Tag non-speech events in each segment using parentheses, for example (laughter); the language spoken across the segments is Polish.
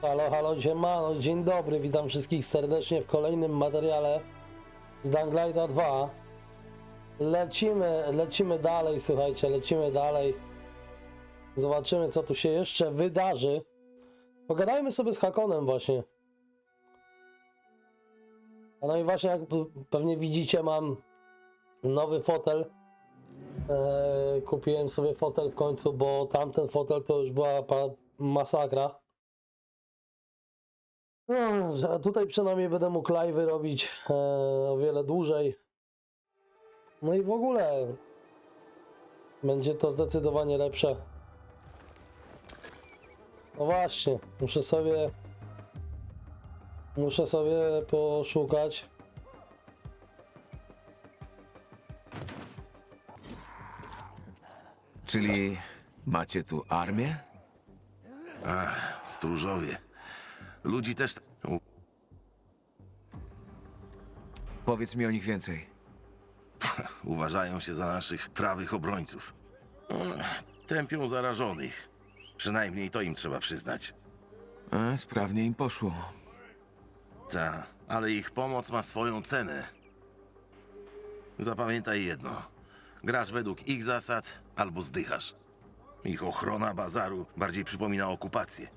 Halo, halo, siemano, dzień dobry, witam wszystkich serdecznie w kolejnym materiale z Danglighta 2. Lecimy, lecimy dalej, słuchajcie, lecimy dalej. Zobaczymy, co tu się jeszcze wydarzy. Pogadajmy sobie z Hakonem właśnie. No i właśnie, jak pewnie widzicie, mam nowy fotel. Eee, kupiłem sobie fotel w końcu, bo tamten fotel to już była masakra. No, że tutaj przynajmniej będę mógł live'y robić e, o wiele dłużej. No i w ogóle będzie to zdecydowanie lepsze. No właśnie, muszę sobie muszę sobie poszukać. Czyli macie tu armię? Ach, stróżowie. Ludzi też. Powiedz mi o nich więcej. (laughs) Uważają się za naszych prawych obrońców. Mm, Tępią zarażonych. Przynajmniej to im trzeba przyznać. E, sprawnie im poszło. Ta, ale ich pomoc ma swoją cenę. Zapamiętaj jedno. Grasz według ich zasad albo zdychasz. Ich ochrona bazaru bardziej przypomina okupację.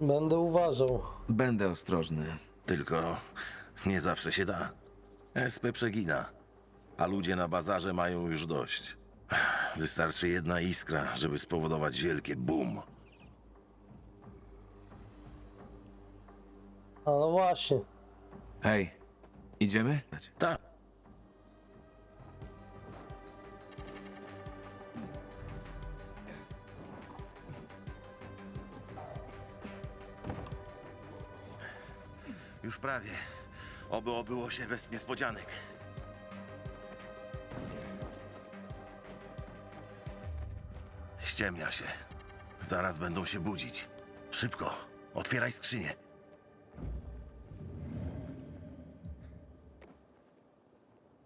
Będę uważał. Będę ostrożny. Tylko nie zawsze się da. SP przegina, a ludzie na bazarze mają już dość. Wystarczy jedna iskra, żeby spowodować wielkie boom. A no właśnie. Hej, idziemy? Tak. Już prawie. Oby obyło się bez niespodzianek. Ściemnia się. Zaraz będą się budzić. Szybko, otwieraj skrzynię.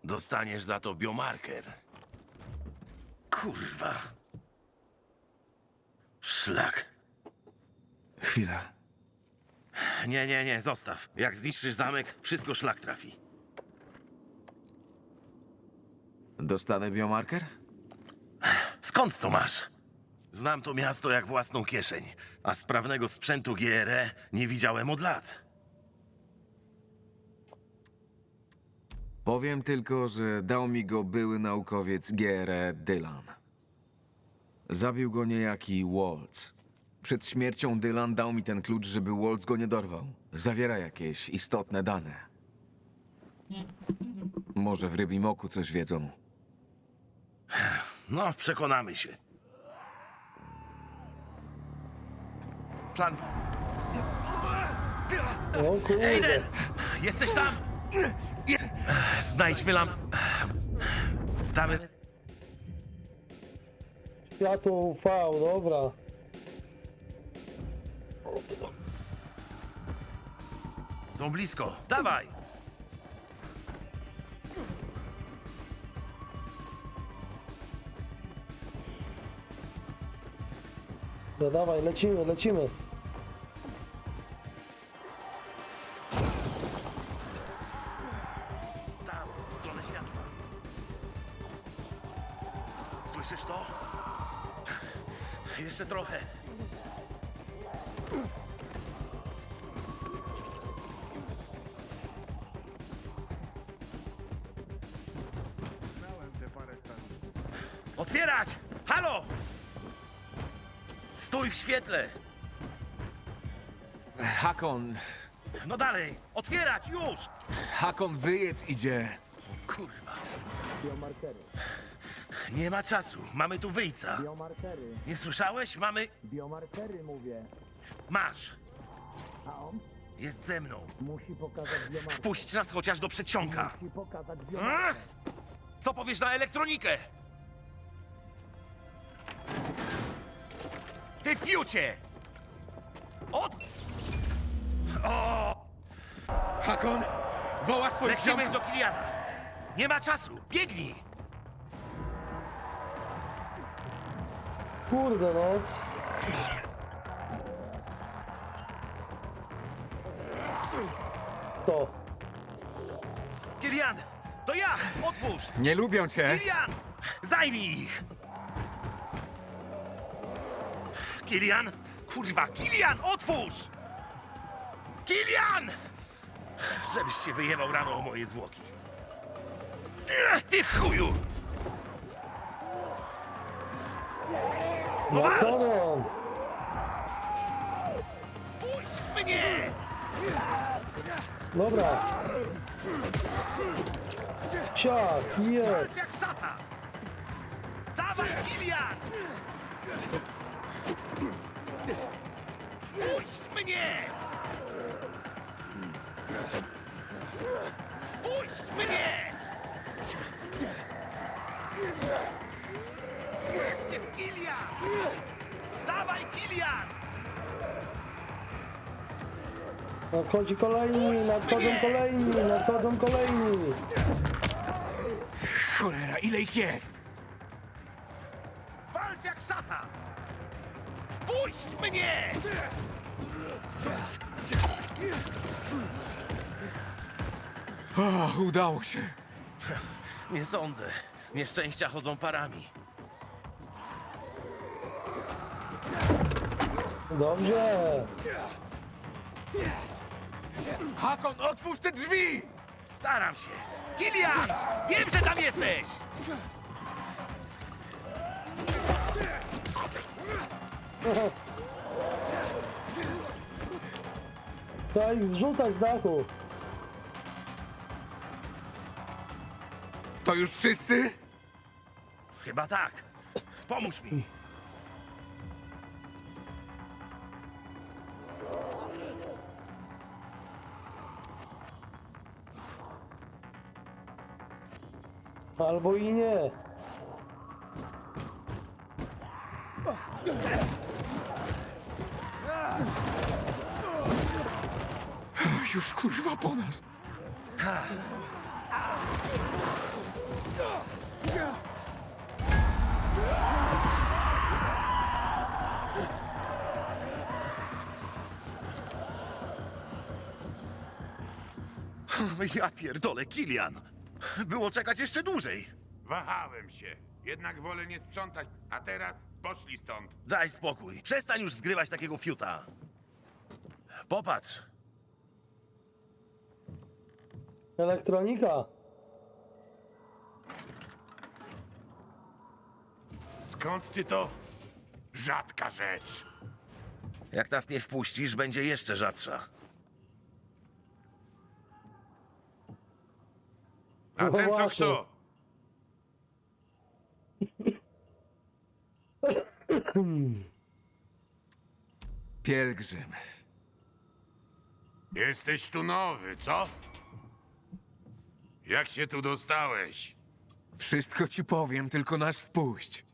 Dostaniesz za to biomarker. Kurwa. Szlak. Chwila. Nie, nie, nie, zostaw. Jak zniszczysz zamek, wszystko szlak trafi. Dostanę biomarker? Skąd to masz? Znam to miasto jak własną kieszeń, a sprawnego sprzętu GRE nie widziałem od lat. Powiem tylko, że dał mi go były naukowiec G.R. Dylan. Zabił go niejaki Waltz. Przed śmiercią Dylan dał mi ten klucz, żeby Waltz go nie dorwał. Zawiera jakieś istotne dane. Może w rybim oku coś wiedzą. No, przekonamy się. Plan. O kurde. Jesteś tam? Znajdźmy lam... Damy... Światło UV, dobra. Są blisko. Dawaj! No dawaj, lecimy, lecimy. Stój w świetle! Hakon! No dalej! Otwierać! Już! Hakon, wyjedz idzie! Kurwa. Nie ma czasu. Mamy tu wyjca. Biomarkery, Nie słyszałeś? Mamy... biomarkery mówię. Masz. A on Jest ze mną. musi pokazać biomarker. Wpuść nas chociaż do przedsionka. Musi pokazać biomarker. Ach! Co powiesz na elektronikę? Ty fiucie! Od... O! Hakon! Woła swoich Lecimy do Kiliana. Nie ma czasu. Biegnij! Kurde no. To. Kilian! To ja! Otwórz! Nie lubią cię! Kilian! Zajmij ich! Kilian! Kurwa, Kilian, otwórz! Kilian! Żebyś się wyjebał rano o moje zwłoki. Ech, ty chuju! No koron! Puść mnie! Dobra. Siak, je. Walcz jak szata! Dawaj, Kilian! Wpuść mnie! Wpuść mnie! Niech cię Kilian! Dawaj, Kilian! Nadchodzi kolejni, nadchodzą kolejni, nadchodzą kolejni. Cholera, ile ich jest? Walcz jak szata! Wpuść mnie! O, udało się. Nie sądzę. Nieszczęścia chodzą parami. Dobrze. Hakon, otwórz te drzwi! Staram się. Kilian! Wiem, że tam jesteś! Trzeba ich zrzucać z dachu. To już wszyscy? Chyba tak. Pomóż mi. Albo i nie. Już kurwa po nas. (laughs) Ja pierdolę, Kilian. Było czekać jeszcze dłużej. Wahałem się. Jednak wolę nie sprzątać. A teraz poszli stąd. Daj spokój. Przestań już zgrywać takiego fiuta. Popatrz. Elektronika. Skąd ty to? Rzadka rzecz. Jak nas nie wpuścisz, będzie jeszcze rzadsza. A No ten to właśnie. kto? Pielgrzym. Jesteś tu nowy, co? Jak się tu dostałeś? Wszystko ci powiem, tylko nas wpuść.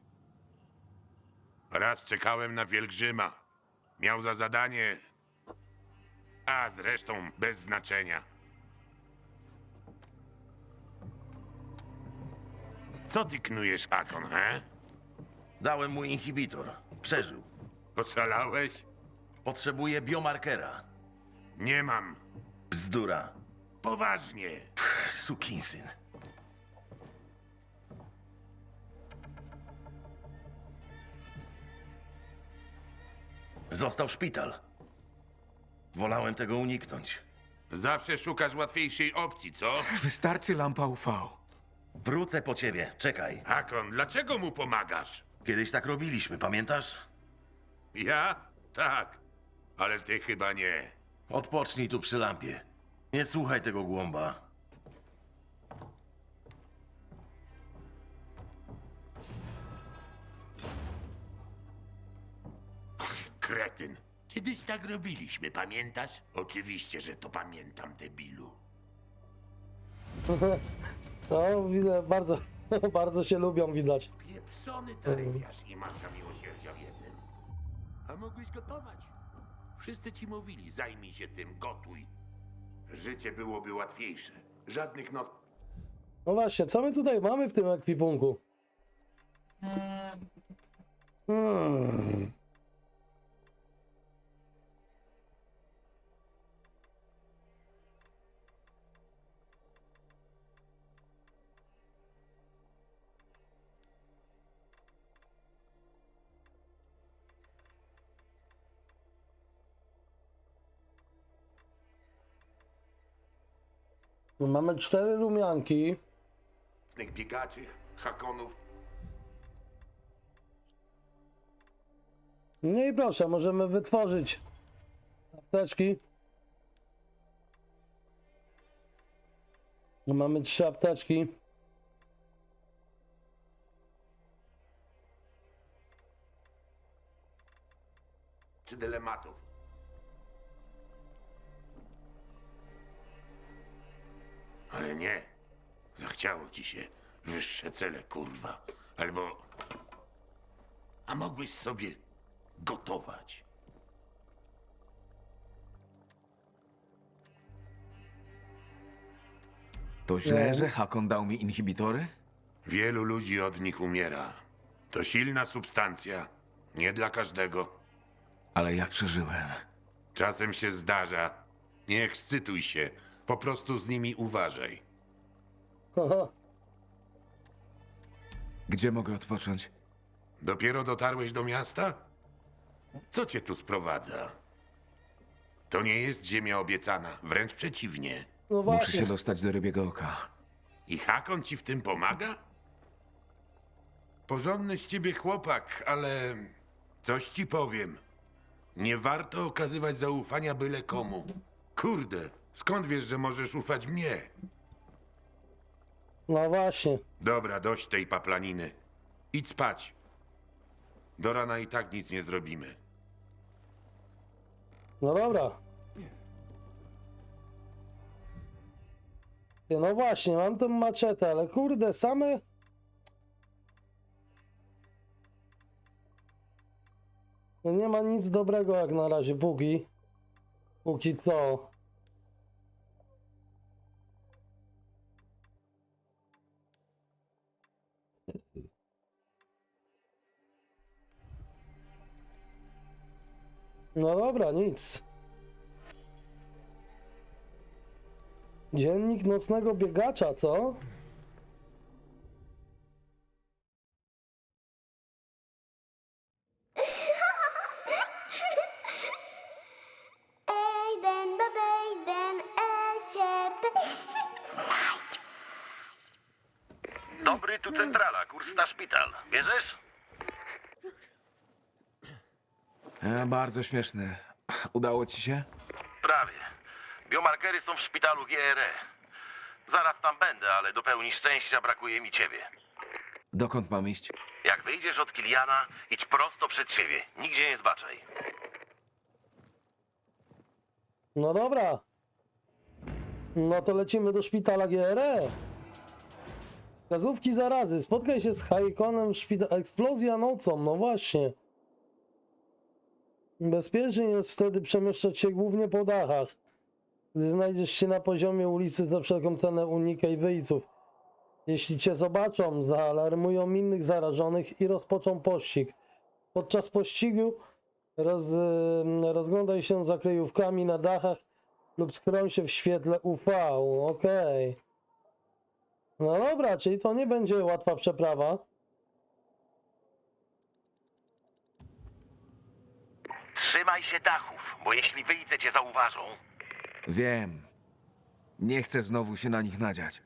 Raz czekałem na pielgrzyma. Miał za zadanie... A zresztą bez znaczenia. Co ty knujesz, Akon, he? Dałem mu inhibitor. Przeżył. Oszalałeś? Potrzebuje biomarkera. Nie mam. Bzdura. Poważnie. Sukinsyn. Został szpital. Wolałem tego uniknąć. Zawsze szukasz łatwiejszej opcji, co? Wystarczy lampa UV. Wrócę po ciebie, czekaj. Hakon, dlaczego mu pomagasz? Kiedyś tak robiliśmy, pamiętasz? Ja? Tak. Ale ty chyba nie. Odpocznij tu przy lampie. Nie słuchaj tego głąba. Kretyn. Kiedyś tak robiliśmy, pamiętasz? Oczywiście, że to pamiętam, debilu. (laughs) No, widzę, bardzo, (laughs) bardzo się lubią, widać. Pieprzony taryfiarz i matka miłosierdzia w jednym. A mogłeś gotować. Wszyscy ci mówili, zajmij się tym, gotuj. Życie byłoby łatwiejsze. Żadnych noc... No właśnie, co my tutaj mamy w tym ekwipunku? Hmm. Mamy cztery rumianki. Tych biegaczy, hakonów. No i proszę, możemy wytworzyć apteczki. No, Mamy trzy apteczki. czy dylematów. Ale nie. Zachciało ci się wyższe cele, kurwa. Albo... A mogłeś sobie gotować. To źle, że Hakon dał mi inhibitory? Wielu ludzi od nich umiera. To silna substancja. Nie dla każdego. Ale ja przeżyłem. Czasem się zdarza. Nie ekscytuj się. Po prostu z nimi uważaj. Haha. Gdzie mogę odpocząć? Dopiero dotarłeś do miasta? Co cię tu sprowadza? To nie jest ziemia obiecana, wręcz przeciwnie. No Muszę właśnie. się dostać do rybiego oka. I Hakon ci w tym pomaga? Porządny z ciebie chłopak, ale coś ci powiem. Nie warto okazywać zaufania byle komu. Kurde, skąd wiesz, że możesz ufać mnie? No właśnie. Dobra, dość tej paplaniny. Idź spać. Do rana i tak nic nie zrobimy. No dobra. Ty, No właśnie, mam tą maczetę, ale kurde, same... No nie ma nic dobrego jak na razie, póki. Póki co. No dobra, nic. Dziennik nocnego biegacza, co? Ejden. Znajdź. Dobry, tu centrala, kurs na szpital. Bierzesz? E, bardzo śmieszne. (clears throat) Udało ci się? Prawie. Biomarkery są w szpitalu GRE. Zaraz tam będę, ale do pełni szczęścia brakuje mi ciebie. Dokąd mam iść? Jak wyjdziesz od Kiliana, idź prosto przed siebie. Nigdzie nie zbaczaj. No dobra. No to lecimy do szpitala GRE. Wskazówki zarazy. Spotkaj się z Haikonem w szpitalu. Eksplozja nocą, no właśnie. Bezpiecznie jest wtedy przemieszczać się głównie po dachach. Gdy znajdziesz się na poziomie ulicy, za wszelką cenę unikaj wyjców. Jeśli cię zobaczą, zaalarmują innych zarażonych i rozpoczną pościg. Podczas pościgu roz, rozglądaj się za kryjówkami na dachach lub skroń się w świetle UV. Okej. No dobra, czyli to nie będzie łatwa przeprawa. Trzymaj się dachów, bo jeśli wyjdę cię zauważą, Wiem. Nie chcę znowu się na nich nadziać.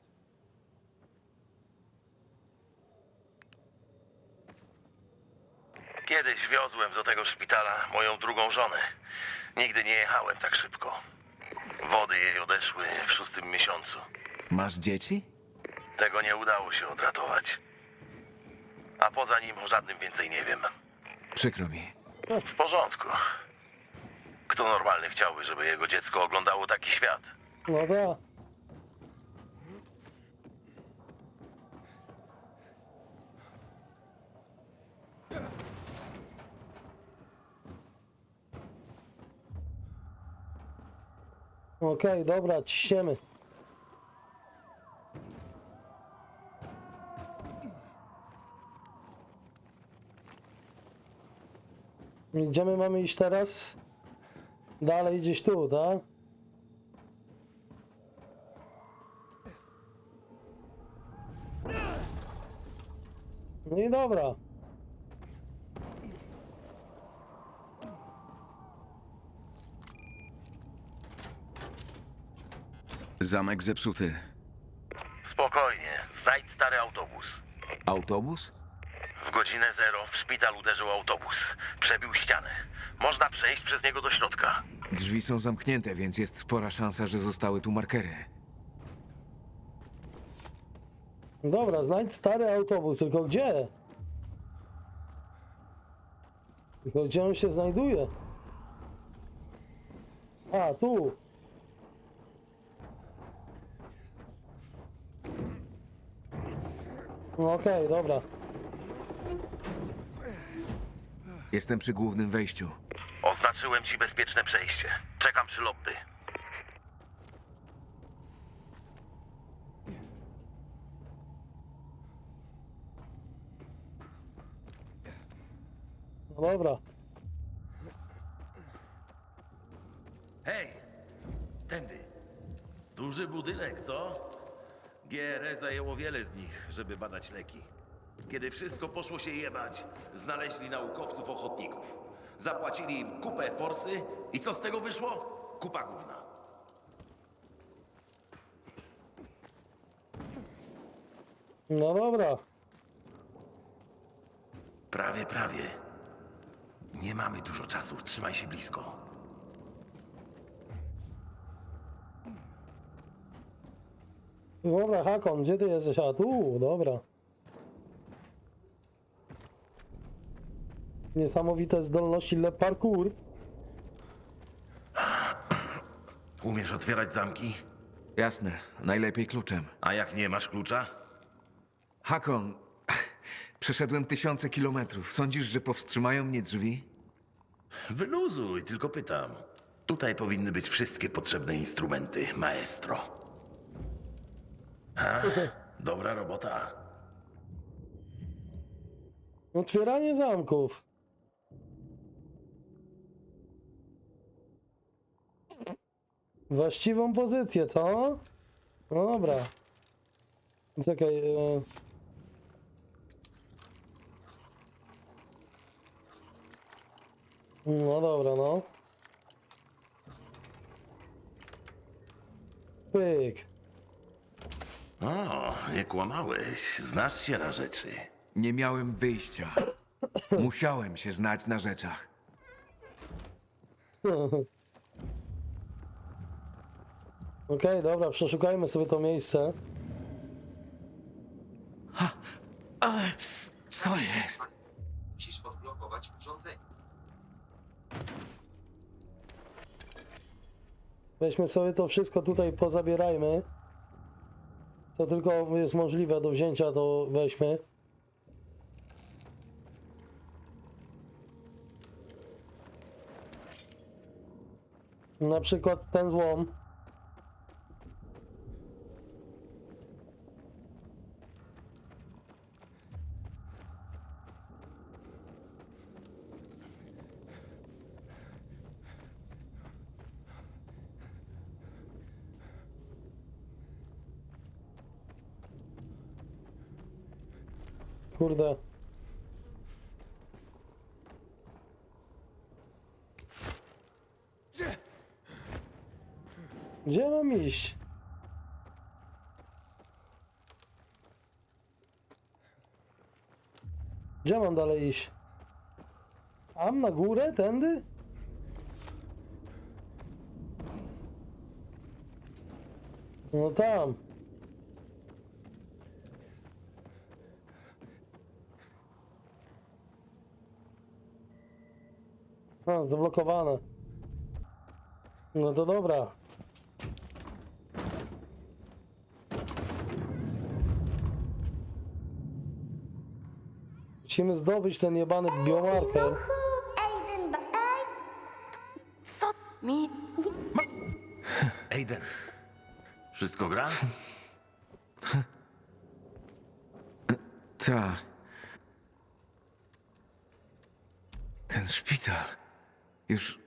Kiedyś wiozłem do tego szpitala moją drugą żonę. Nigdy nie jechałem tak szybko. Wody jej odeszły w szóstym miesiącu. Masz dzieci? Tego nie udało się odratować. A poza nim o żadnym więcej nie wiem. Przykro mi. W porządku. Kto normalny chciałby, żeby jego dziecko oglądało taki świat? No tak. Okej, dobra, ciśniemy. Gdzie my mamy iść teraz? Dalej gdzieś tu, tak? No i dobra. Zamek zepsuty. Spokojnie, znajdź stary autobus. Autobus? W godzinę zero w szpital uderzył autobus. Przebił ścianę. Można przejść przez niego do środka. Drzwi są zamknięte, więc jest spora szansa, że zostały tu markery. Dobra, znajdź stary autobus, tylko gdzie? Tylko gdzie on się znajduje? A, tu. No okej, dobra. Jestem przy głównym wejściu. Oznaczyłem ci bezpieczne przejście. Czekam przy lobby. No dobra. Hej! Tędy. Duży budynek, co? GRE zajęło wiele z nich, żeby badać leki. Kiedy wszystko poszło się jebać, znaleźli naukowców ochotników. Zapłacili im kupę forsy i co z tego wyszło? Kupa gówna. No dobra. Prawie, prawie. Nie mamy dużo czasu, trzymaj się blisko. Dobra, Hakon, gdzie ty jesteś? A tu, dobra. Niesamowite zdolności le parkour. Umiesz otwierać zamki? Jasne, najlepiej kluczem. A jak nie masz klucza? Hakon, (laughs) przeszedłem tysiące kilometrów. Sądzisz, że powstrzymają mnie drzwi? Wyluzuj, tylko pytam. Tutaj powinny być wszystkie potrzebne instrumenty, maestro. Ha? Dobra robota. Otwieranie zamków. Właściwą pozycję, to? No dobra. Czekaj. E... No dobra, no. Pyk. O, nie kłamałeś. Znasz się na rzeczy. Nie miałem wyjścia. Musiałem się znać na rzeczach. (laughs) Okej, dobra, przeszukajmy sobie to miejsce. Ale co jest? Musisz odblokować urządzenie. Weźmy sobie to wszystko tutaj, pozabierajmy. Co tylko jest możliwe do wzięcia, to weźmy. Na przykład ten złom. Kurde. Gdzie mam iść? Gdzie mam dalej iść? Tam na górę? Tędy? No tam. A, zablokowane. No to dobra. Musimy zdobyć ten jebany biomarker. Co mi? Aiden. Wszystko gra? Ta. Ten szpital. Już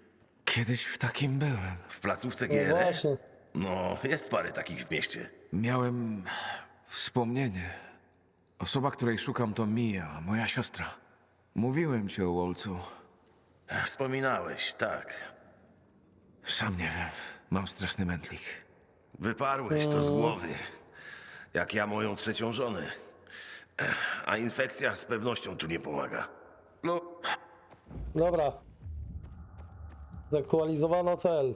kiedyś w takim byłem. W placówce No GRE? właśnie. No, jest parę takich w mieście. Miałem wspomnienie. Osoba, której szukam, to Mia, moja siostra. Mówiłem ci o Wolcu. Wspominałeś, tak. Sam nie wiem. Mam straszny mętlik. Wyparłeś to z głowy. Jak ja moją trzecią żonę. Ech, A infekcja z pewnością tu nie pomaga. No, Dobra. Zaktualizowano cel.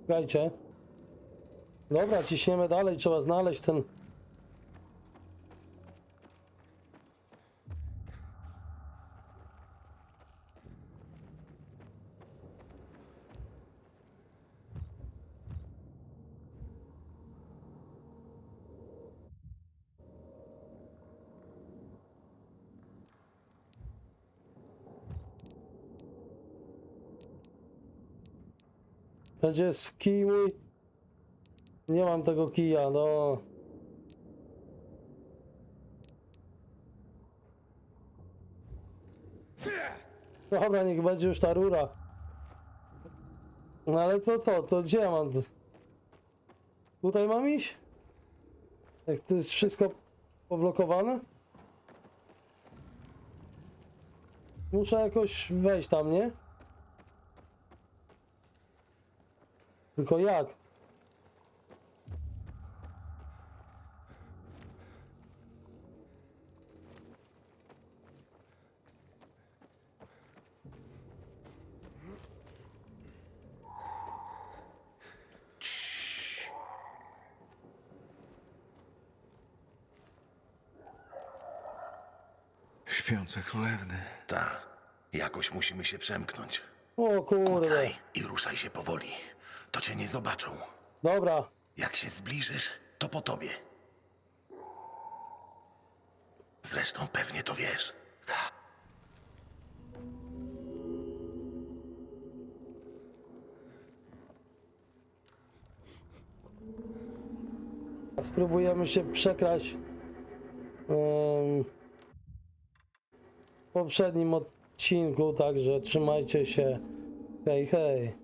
Czekajcie. Dobra, ciśniemy dalej, trzeba znaleźć ten... Gdzie jest mój? Nie mam tego kija, no. Dobra, niech będzie już ta rura. No ale to to, to gdzie ja mam? tu- Tutaj mam iść? Jak to jest wszystko poblokowane? Muszę jakoś wejść tam, nie? Tylko jak? Śpiące chlewny. ta. Jakoś musimy się przemknąć. O kurde. Kucaj i ruszaj się powoli. To cię nie zobaczą. Dobra. Jak się zbliżysz, to po tobie. Zresztą pewnie to wiesz. Spróbujemy się przekraść em, w poprzednim odcinku, także trzymajcie się. Hej, hej.